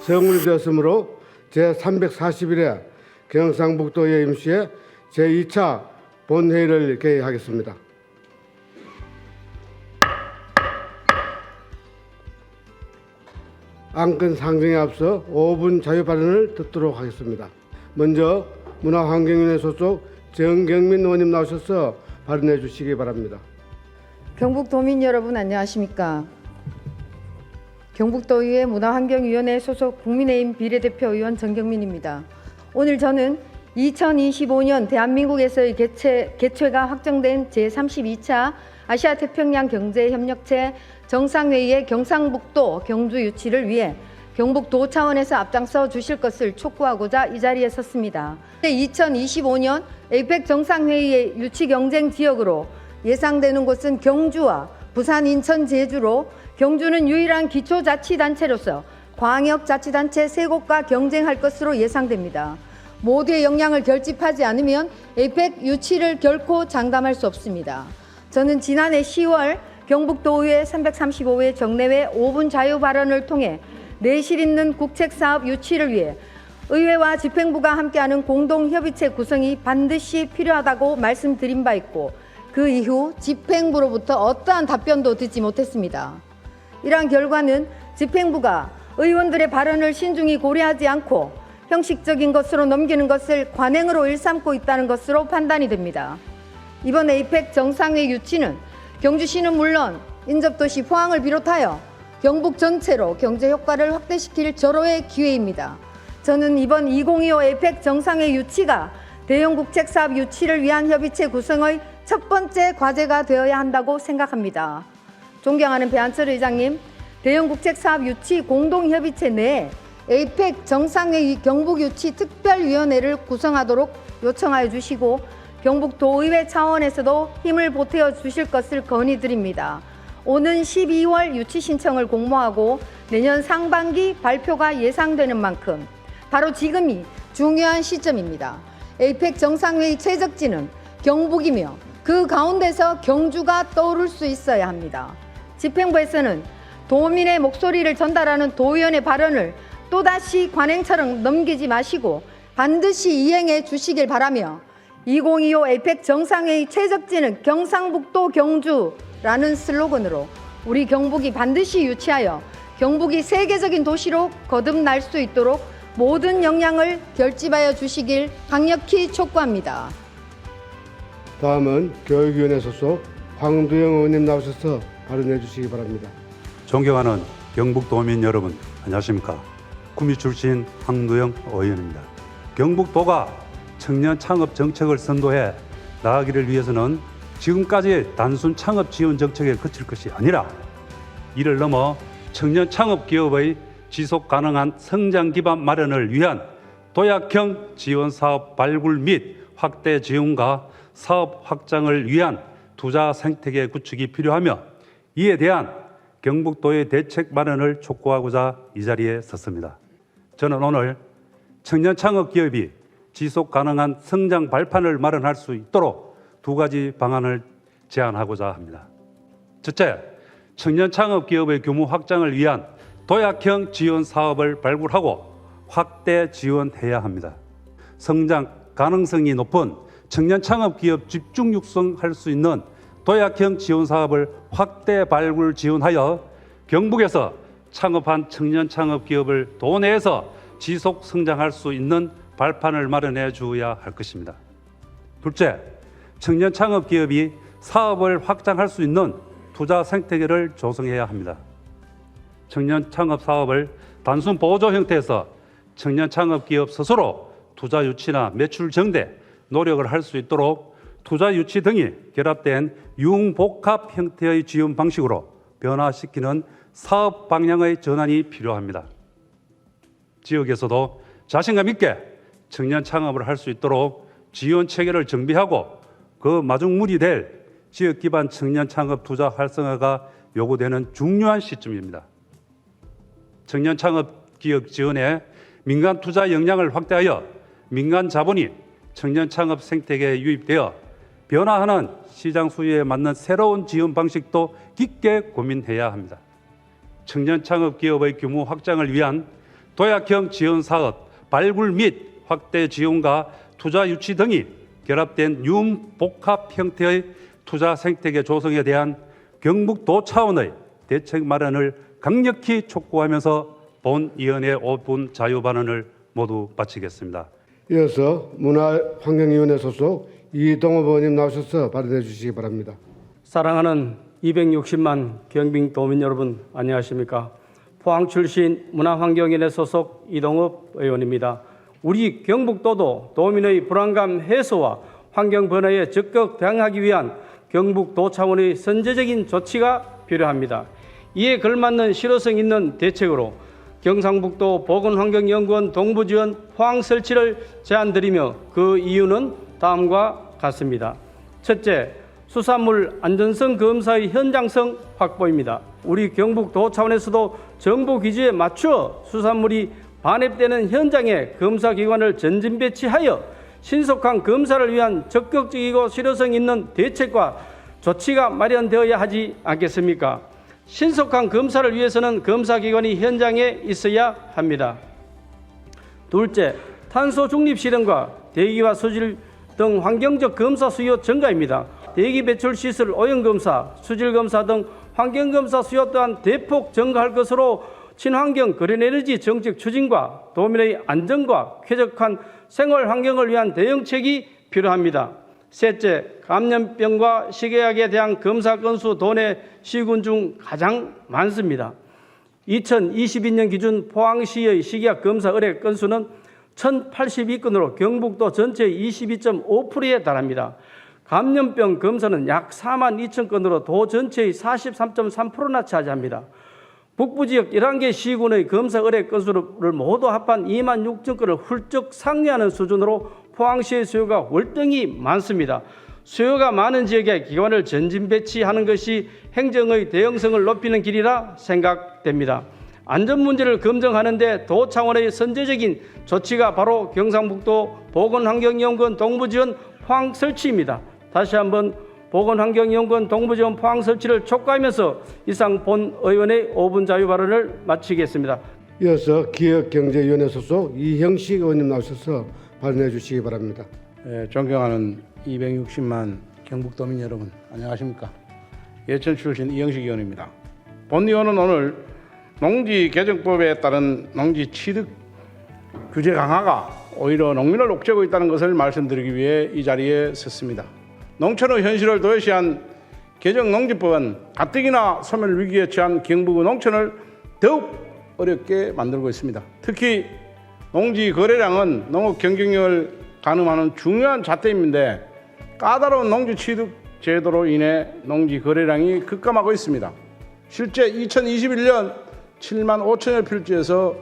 성립되었으므로 제341회 경상북도의 임시회 제2차 본회의를 개의하겠습니다. 안건 상정에 앞서 5분 자유 발언을 듣도록 하겠습니다. 먼저 문화환경위원회 소속 정경민 의원님 나오셔서 발언해 주시기 바랍니다. 경북 도민 여러분 안녕하십니까? 경북도의회 문화환경위원회 소속 국민의힘 비례대표 의원 정경민입니다. 오늘 저는 2025년 대한민국에서의 개최, 개최가 확정된 제32차 아시아 태평양 경제협력체 정상회의의 경상북도 경주 유치를 위해 경북도 차원에서 앞장서 주실 것을 촉구하고자 이 자리에 섰습니다. 2025년 에이펙 정상회의의 유치 경쟁 지역으로 예상되는 곳은 경주와 부산, 인천, 제주로 경주는 유일한 기초자치단체로서 광역자치단체 세 곳과 경쟁할 것으로 예상됩니다. 모두의 역량을 결집하지 않으면 에이펙 유치를 결코 장담할 수 없습니다. 저는 지난해 10월 경북도의회 335회 정례회 5분 자유 발언을 통해 내실 있는 국책사업 유치를 위해 의회와 집행부가 함께하는 공동협의체 구성이 반드시 필요하다고 말씀드린 바 있고 그 이후 집행부로부터 어떠한 답변도 듣지 못했습니다. 이러한 결과는 집행부가 의원들의 발언을 신중히 고려하지 않고 형식적인 것으로 넘기는 것을 관행으로 일삼고 있다는 것으로 판단이 됩니다. 이번 에이펙 정상회 유치는 경주시는 물론 인접도시 포항을 비롯하여 경북 전체로 경제 효과를 확대시킬 절호의 기회입니다. 저는 이번 2025 에이펙 정상회 유치가 대형 국책 사업 유치를 위한 협의체 구성의 첫 번째 과제가 되어야 한다고 생각합니다. 존경하는 배한철 의장님, 대형 국책 사업 유치 공동 협의체 내에 에이펙 정상회의 경북 유치 특별위원회를 구성하도록 요청하여 주시고 경북도의회 차원에서도 힘을 보태어 주실 것을 건의드립니다. 오는 12월 유치 신청을 공모하고 내년 상반기 발표가 예상되는 만큼 바로 지금이 중요한 시점입니다. 에이펙 정상회의 최적지는 경북이며 그 가운데서 경주가 떠오를 수 있어야 합니다. 집행부에서는 도민의 목소리를 전달하는 도의원의 발언을 또다시 관행처럼 넘기지 마시고 반드시 이행해 주시길 바라며 2025 에이펙 정상회의 최적지는 경상북도 경주라는 슬로건으로 우리 경북이 반드시 유치하여 경북이 세계적인 도시로 거듭날 수 있도록 모든 역량을 결집하여 주시길 강력히 촉구합니다. 다음은 교육위원회 소속 황두영 의원님 나오셔서 발언해 주시기 바랍니다. 존경하는 경북도민 여러분 안녕하십니까 구미 출신 황두영 의원입니다 경북도가 청년 창업 정책을 선도해 나아가기를 위해서는 지금까지 단순 창업 지원 정책에 그칠 것이 아니라 이를 넘어 청년 창업 기업의 지속 가능한 성장 기반 마련을 위한 도약형 지원 사업 발굴 및 확대 지원과 사업 확장을 위한 투자 생태계 구축이 필요하며 이에 대한 경북도의 대책 마련을 촉구하고자 이 자리에 섰습니다. 저는 오늘 청년 창업 기업이 지속 가능한 성장 발판을 마련할 수 있도록 두 가지 방안을 제안하고자 합니다. 첫째, 청년 창업 기업의 규모 확장을 위한 도약형 지원 사업을 발굴하고 확대 지원해야 합니다. 성장 가능성이 높은 청년 창업 기업 집중 육성할 수 있는 도약형 지원 사업을 확대 발굴 지원하여 경북에서 창업한 청년 창업 기업을 도내에서 지속 성장할 수 있는 발판을 마련해 주어야 할 것입니다. 둘째, 청년 창업 기업이 사업을 확장할 수 있는 투자 생태계를 조성해야 합니다. 청년 창업 사업을 단순 보조 형태에서 청년 창업 기업 스스로 투자 유치나 매출 증대 노력을 할 수 있도록 투자 유치 등이 결합된 융복합 형태의 지원 방식으로 변화시키는 사업 방향의 전환이 필요합니다. 지역에서도 자신감 있게 청년 창업을 할 수 있도록 지원 체계를 정비하고 그 마중물이 될 지역 기반 청년 창업 투자 활성화가 요구되는 중요한 시점입니다. 청년 창업 기업 지원에 민간 투자 역량을 확대하여 민간 자본이 청년 창업 생태계에 유입되어 변화하는 시장 수요에 맞는 새로운 지원 방식도 깊게 고민해야 합니다. 청년 창업 기업의 규모 확장을 위한 도약형 지원 사업 발굴 및 확대 지원과 투자 유치 등이 결합된 융복합 형태의 투자 생태계 조성에 대한 경북도 차원의 대책 마련을 강력히 촉구하면서 본위원회 5분 자유 발언을 모두 마치겠습니다. 이어서 문화환경위원회 소속 이동호 의원님 나오셔서 발언해 주시기 바랍니다. 사랑하는 260만 경빙 도민 여러분 안녕하십니까? 포항 출신 문화환경위원회 소속 이동업 의원입니다. 우리 경북도도 도민의 불안감 해소와 환경 변화에 적극 대응하기 위한 경북도 차원의 선제적인 조치가 필요합니다. 이에 걸맞는 실효성 있는 대책으로 경상북도 보건환경연구원 동부지원 포항 설치를 제안드리며 그 이유는 다음과 같습니다. 첫째, 수산물 안전성 검사의 현장성 확보입니다. 우리 경북도 차원에서도 정부 기준에 맞춰 수산물이 반입되는 현장에 검사 기관을 전진 배치하여 신속한 검사를 위한 적극적이고 실효성 있는 대책과 조치가 마련되어야 하지 않겠습니까? 신속한 검사를 위해서는 검사 기관이 현장에 있어야 합니다. 둘째, 탄소 중립 실현과 대기와 수질 등 환경적 검사 수요 증가입니다. 대기 배출 시설 오염 검사, 수질 검사 등 환경 검사 수요 또한 대폭 증가할 것으로 친환경 그린 에너지 정책 추진과 도민의 안전과 쾌적한 생활 환경을 위한 대응책이 필요합니다. 셋째, 감염병과 식약에 대한 검사 건수 도내 시군 중 가장 많습니다. 2022년 기준 포항시의 식약 검사 의뢰 건수는 1082건으로 경북도 전체의 22.5%에 달합니다. 감염병 검사는 약 4만 2천 건으로 도 전체의 43.3%나 차지합니다. 북부 지역 11개 시군의 검사 의뢰 건수를 모두 합한 2만 6천 건을 훌쩍 상회하는 수준으로 포항시의 수요가 월등히 많습니다. 수요가 많은 지역에 기관을 전진 배치하는 것이 행정의 대응성을 높이는 길이라 생각됩니다. 안전 문제를 검증하는데 도 차원의 선제적인 조치가 바로 경상북도 보건환경연구원 동부지원 포항 설치입니다. 다시 한번 보건환경연구원 동부지원 포항 설치를 촉구하면서 이상 본 의원의 5분 자유 발언을 마치겠습니다. 이어서 기업경제위원회 소속 이형식 의원님 나오셔서 발언해 주시기 바랍니다. 예, 존경하는 260만 경북도민 여러분 안녕하십니까 예천 출신 이영식 의원입니다 본 의원은 오늘 농지 개정법에 따른 농지 취득 규제 강화가 오히려 농민을 옥죄고 있다는 것을 말씀드리기 위해 이 자리에 섰습니다 농촌의 현실을 도외시한 개정 농지법은 가뜩이나 소멸 위기에 처한 경북의 농촌을 더욱 어렵게 만들고 있습니다 특히 농지 거래량은 농업 경쟁력을 가늠하는 중요한 잣대인데 까다로운 농지 취득 제도로 인해 농지 거래량이 급감하고 있습니다. 실제 2021년 7만 5천여 필지에서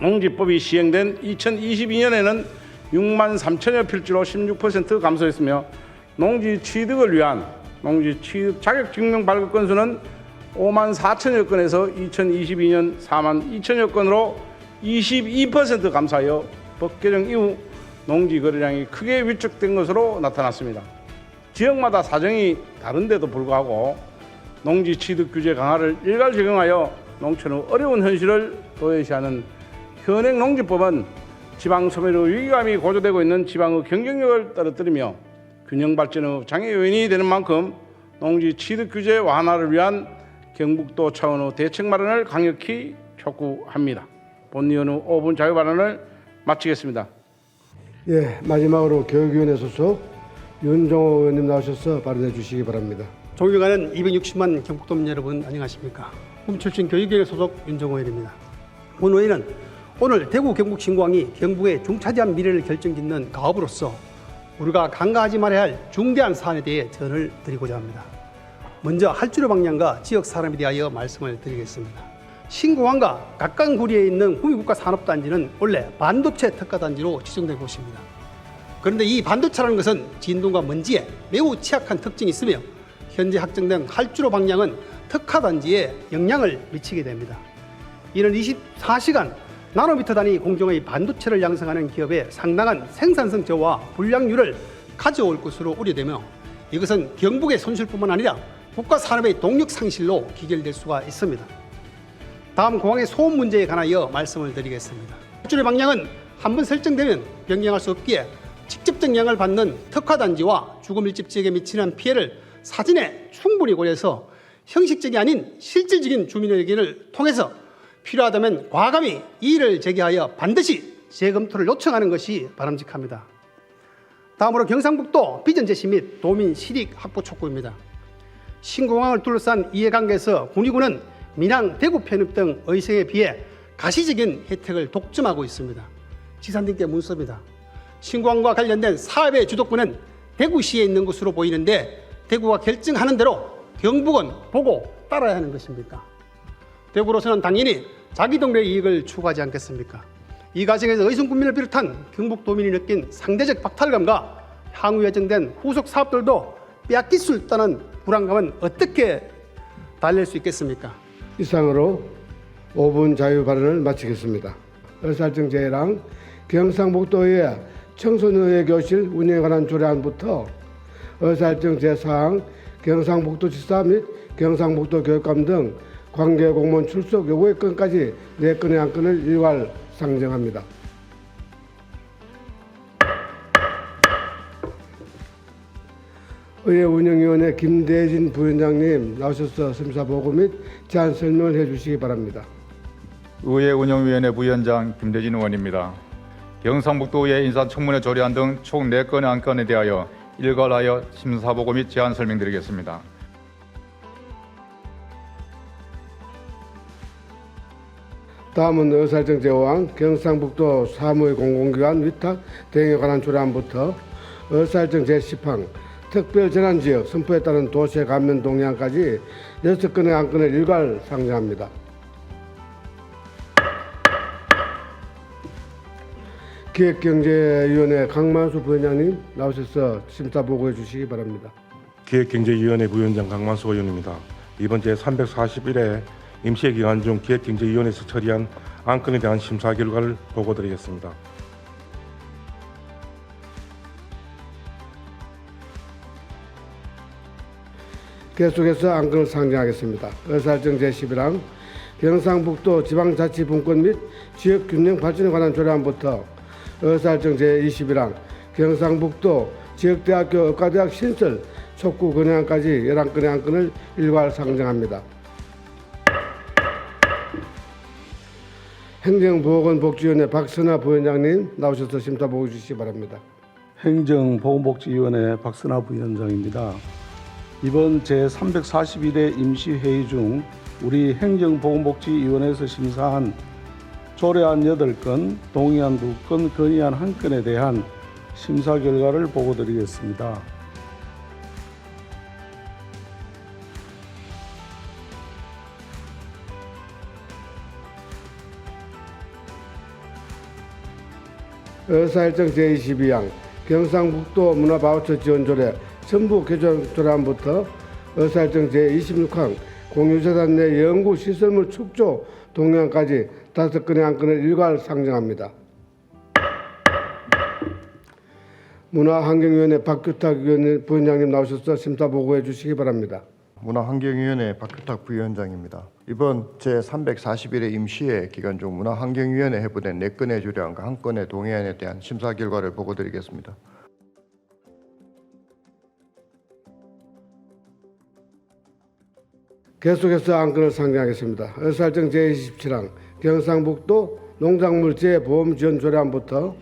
농지법이 시행된 2022년에는 6만 3천여 필지로 16% 감소했으며 농지 취득을 위한 농지 취득 자격 증명 발급 건수는 5만 4천여 건에서 2022년 4만 2천여 건으로 22% 감소하여 법 개정 이후 농지 거래량이 크게 위축된 것으로 나타났습니다. 지역마다 사정이 다른데도 불구하고 농지 취득 규제 강화를 일괄 적용하여 농촌의 어려운 현실을 도외시하는 현행 농지법은 지방 소멸의 위기감이 고조되고 있는 지방의 경쟁력을 떨어뜨리며 균형 발전의 장애 요인이 되는 만큼 농지 취득 규제 완화를 위한 경북도 차원의 대책 마련을 강력히 촉구합니다. 본위원의 5분 자유 발언을 마치겠습니다. 예, 마지막으로 교육위원회 소속 윤종호 의원님 나오셔서 발언해 주시기 바랍니다. 존경하는 260만 경북도민 여러분 안녕하십니까? 홈 출신 교육위원회 소속 윤정호 의원입니다. 오늘 대구 경북 신공항이 경북의 중차지한 미래를 결정짓는 가업으로서 우리가 간과하지 말아야 할 중대한 사안에 대해 전을 드리고자 합니다. 먼저 할주로 방향과 지역 사람에 대하여 말씀을 드리겠습니다. 신공항과 가까운 거리에 있는 후미국가 산업단지는 원래 반도체 특화단지로 지정된 곳입니다. 그런데 이 반도체라는 것은 진동과 먼지에 매우 취약한 특징이 있으며 현재 확정된 할주로 방향은 특화단지에 영향을 미치게 됩니다. 이는 24시간 나노미터 단위 공정의 반도체를 양성하는 기업의 상당한 생산성 저하 불량률을 가져올 것으로 우려되며 이것은 경북의 손실뿐만 아니라 국가 산업의 동력 상실로 기결될 수가 있습니다. 다음 공항의 소음 문제에 관하여 말씀을 드리겠습니다. 출의 방향은 한 번 설정되면 변경할 수 없기에 직접적 영향을 받는 특화단지와 주거밀집 지역에 미치는 피해를 사전에 충분히 고려해서 형식적이 아닌 실질적인 주민의 의견을 통해서 필요하다면 과감히 이의를 제기하여 반드시 재검토를 요청하는 것이 바람직합니다. 다음으로 경상북도 비전 제시 및 도민 실익 확보 촉구입니다. 신공항을 둘러싼 이해관계에서 군위군은 민항, 대구 편입 등 의성에 비해 가시적인 혜택을 독점하고 있습니다. 지산님께 문서입니다. 신공항과 관련된 사업의 주도권은 대구시에 있는 것으로 보이는데 대구가 결정하는 대로 경북은 보고 따라야 하는 것입니까? 대구로서는 당연히 자기 동네의 이익을 추구하지 않겠습니까? 이 과정에서 의성 군민을 비롯한 경북 도민이 느낀 상대적 박탈감과 향후 예정된 후속 사업들도 빼앗길 수 있다는 불안감은 어떻게 달랠 수 있겠습니까? 이상으로 5분 자유 발언을 마치겠습니다. 의사정 제랑 경상북도의 청소년의 교실 운영에 관한 조례안부터 의사일정 제4항 경상북도지사 및 경상북도 교육감 등 관계 공무원 출석 요구의 건까지 네 건의 안건을 일괄 상정합니다. 의회 운영위원회 김대진 부위원장님 나오셔서 심사 보고 및 제안 설명을 해주시기 바랍니다. 의회 운영위원회 부위원장 김대진 의원입니다. 경상북도의 인사청문회 조례안 등 총 4건의 안건에 대하여 일괄하여 심사보고 및 제안 설명드리겠습니다. 다음은 의사일정 제호항 경상북도 사무의 공공기관 위탁 대행에 관한 조례안부터 의사일정 제10항 특별재난지역 선포에 따른 도시의 감면 동향까지 6건의 안건을 일괄 상정합니다. 기획경제위원회 강만수 부회장님 나오셔서 심사 보고해 주시기 바랍니다. 기획경제위원회 부위원장 강만수 의원입니다. 이번 제 341회 임시회 기간 중 기획경제위원회에서 처리한 안건에 대한 심사 결과를 보고드리겠습니다. 계속해서 안건을 상정하겠습니다. 의사일정 제11항 경상북도 지방자치분권 및 지역균형 발전에 관한 조례안부터 의사일정 제21항 경상북도 지역대학교 의과대학 신설 촉구 건의안까지 11건의 안건을 일괄 상정합니다. 행정보건복지위원회 박선아 부위원장님 나오셔서 심사 보고 주시기 바랍니다. 행정보건복지위원회 박선화 부위원장입니다. 이번 제341회 임시회의 중 우리 행정보건복지위원회에서 심사한 조례안 8건, 동의안 2건, 건의안 1건에 대한 심사 결과를 보고 드리겠습니다. 의사일정 제22항 경상북도 문화바우처 지원조례 전부 개정 조례안부터 의사일정 제26항 공유재단 내 연구시설물 축조 동향까지 다섯 건의 안건을 일괄 상정합니다. 문화환경위원회 박규탁 위원 부위원장님 나오셔서 심사 보고해 주시기 바랍니다. 문화환경위원회 박규탁 부위원장입니다. 이번 제341회 임시회 기간 중 문화환경위원회 해부된 4건의 조례안과 1건의 동의안에 대한 심사 결과를 보고드리겠습니다. 계속해서 안건을 상정하겠습니다. 의사일정 제27항 경상북도 농작물 재 보험 지원 조례안부터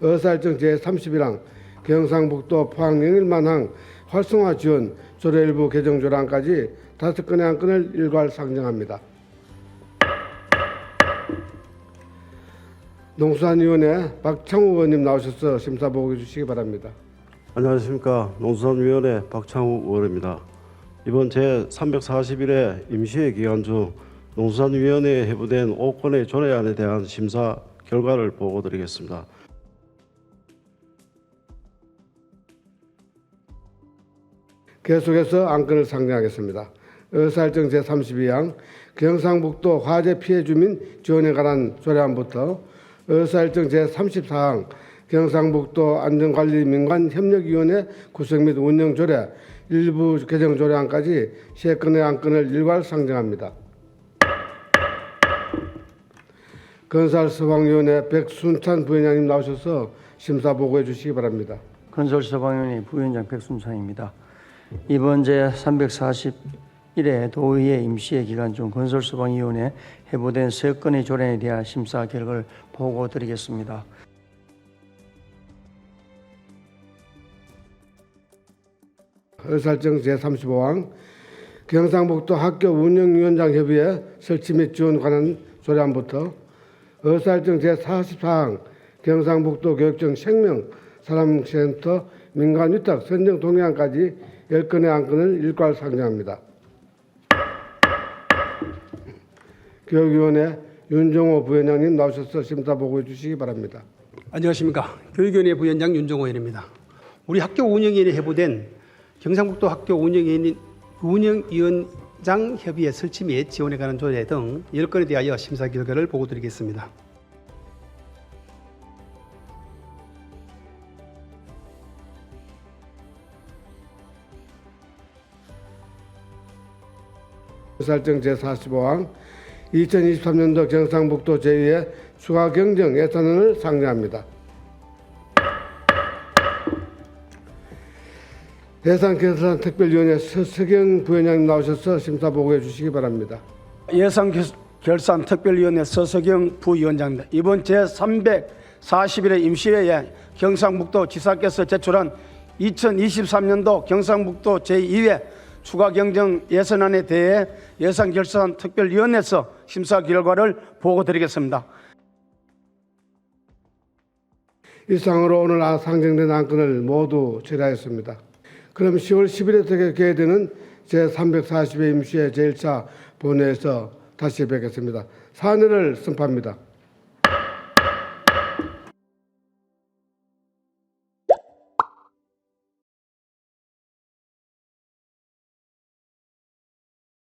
의사일정 제31항 경상북도 포항 영일만항 활성화 지원 조례 일부 개정 조례안까지 다섯 건의 안건을 일괄 상정합니다. 농수산위원회 박창우 의원님 나오셔서 심사 보고해 주시기 바랍니다. 안녕하십니까 농수산위원회 박창우 의원입니다. 이번 제 341회 임시회 기간 중 농수산위원회에 해부된 5건의 조례안에 대한 심사 결과를 보고드리겠습니다. 계속해서 안건을 상정하겠습니다. 의사일정 제32항 경상북도 화재 피해 주민 지원에 관한 조례안부터 의사일정 제34항 경상북도 안전관리 민관협력위원회 구성 및 운영 조례 일부 개정 조례안까지 세 건의 안건을 일괄 상정합니다. 건설서방위원회 백순찬 부위원장님 나오셔서 심사 보고해 주시기 바랍니다. 건설서방위원회 부위원장 백순창입니다. 이번 제 341회 도의회 임시회 기간 중 건설서방위원회 해부된 세 건의 조례에 대한 심사 결과를 보고 드리겠습니다. 의사정 제35항 경상북도 학교 운영위원장 협의회 설치 및 지원 관한 조례안부터 의사일정 제44항 경상북도 교육청 생명 사람센터 민간 위탁 선정 동의안까지 10건의 안건을 일괄 상정합니다. 교육위원회 윤정호 부위원장님 나오셔서 심사 보고해 주시기 바랍니다. 안녕하십니까. 교육위원회 부위원장 윤정호 의원입니다. 우리 학교 운영위원회 해부된 경상북도 학교 운영위원, 운영위원장 협의회 설치 및 지원에 관한 조례 등 10건에 대하여 심사 결과를 보고 드리겠습니다. 살정 제45항 2023년도 경상북도 제2의 추가 경정 예산안을 상정합니다. 예산결산 특별위원회 서석영 부위원장님 나오셔서 심사 보고해 주시기 바랍니다. 예산 겨- 결산 특별위원회 서석영 부위원장입니다. 이번 제 341회 임시회에 경상북도 지사께서 제출한 2023년도 경상북도 제2회 추가 경정 예산안에 대해 예산 결산 특별위원회에서 심사 결과를 보고드리겠습니다. 이상으로 오늘 아- 상정된 안건을 모두 처리하였습니다. 그럼 10월 10일에 개회되는 제340회 임시회 제1차 본회에서 다시 뵙겠습니다. 사내를 선포합니다.